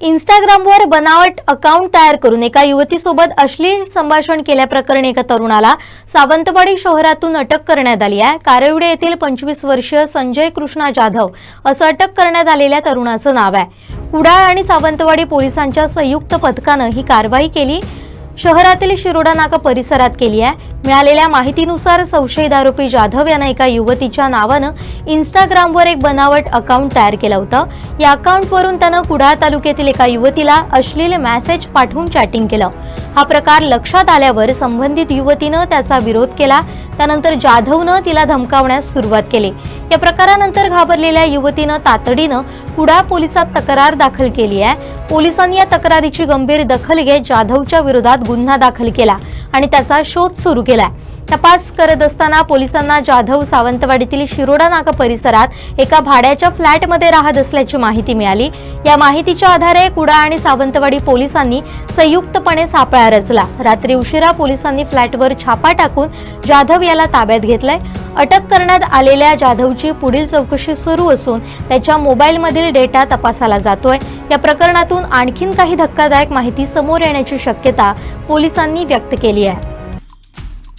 इंस्टाग्रामवर बनावट अकाउंट तयार करून एका युवतीसोबत अश्लील संभाषण केल्याप्रकरणी एका तरुणाला सावंतवाडी शहरातून अटक करण्यात आली आहे. कारविडे येथील पंचवीस वर्षीय संजय कृष्णा जाधव असं अटक करण्यात आलेल्या तरुणाचं नाव आहे. कुडाळ आणि सावंतवाडी पोलिसांच्या संयुक्त पथकानं ही कारवाई केली. शहरातील शिरोडा नाका परिसरात केली आहे. मिळालेल्या माहितीनुसार संशयित आरोपी जाधव यानं एका युवतीच्या नावानं इंस्टाग्रामवर एक बनावट अकाउंट तयार केलं होतं. या अकाउंटवरून त्यानं कुडाळ तालुक्यातील एका युवतीला अश्लील मेसेज पाठवून चॅटिंग केलं. हा प्रकार लक्षात आल्यावर संबंधित युवतीनं त्याचा विरोध केला. त्यानंतर जाधवनं तिला धमकावण्यास सुरुवात केली. या प्रकारानंतर घाबरलेल्या युवतीनं तातडीनं कुडाळ पोलिसात तक्रार दाखल केली आहे. पोलिसांनी या तक्रारीची गंभीर दखल घेत जाधवच्या विरोधात गुन्हा दाखल केला आणि त्याचा शोध सुरू केला. तपास करत असताना पोलिसांना जाधव सावंतवाडीतील शिरोडा नाका परिसरात एका भाड्याच्या फ्लॅटमध्ये राहत असल्याची माहिती मिळाली. या माहितीच्या आधारे कुडा आणि सावंतवाडी पोलिसांनी संयुक्तपणे सापळा रचला. रात्री उशिरा पोलिसांनी फ्लॅटवर छापा टाकून जाधव याला ताब्यात घेतलंय. अटक करण्यात आलेल्या जाधवची पुढील चौकशी सुरू असून त्याच्या मोबाईलमधील डेटा तपासाला जातोय. या प्रकरणातून आणखीन काही धक्कादायक माहिती समोर येण्याची शक्यता पोलिसांनी व्यक्त केली आहे.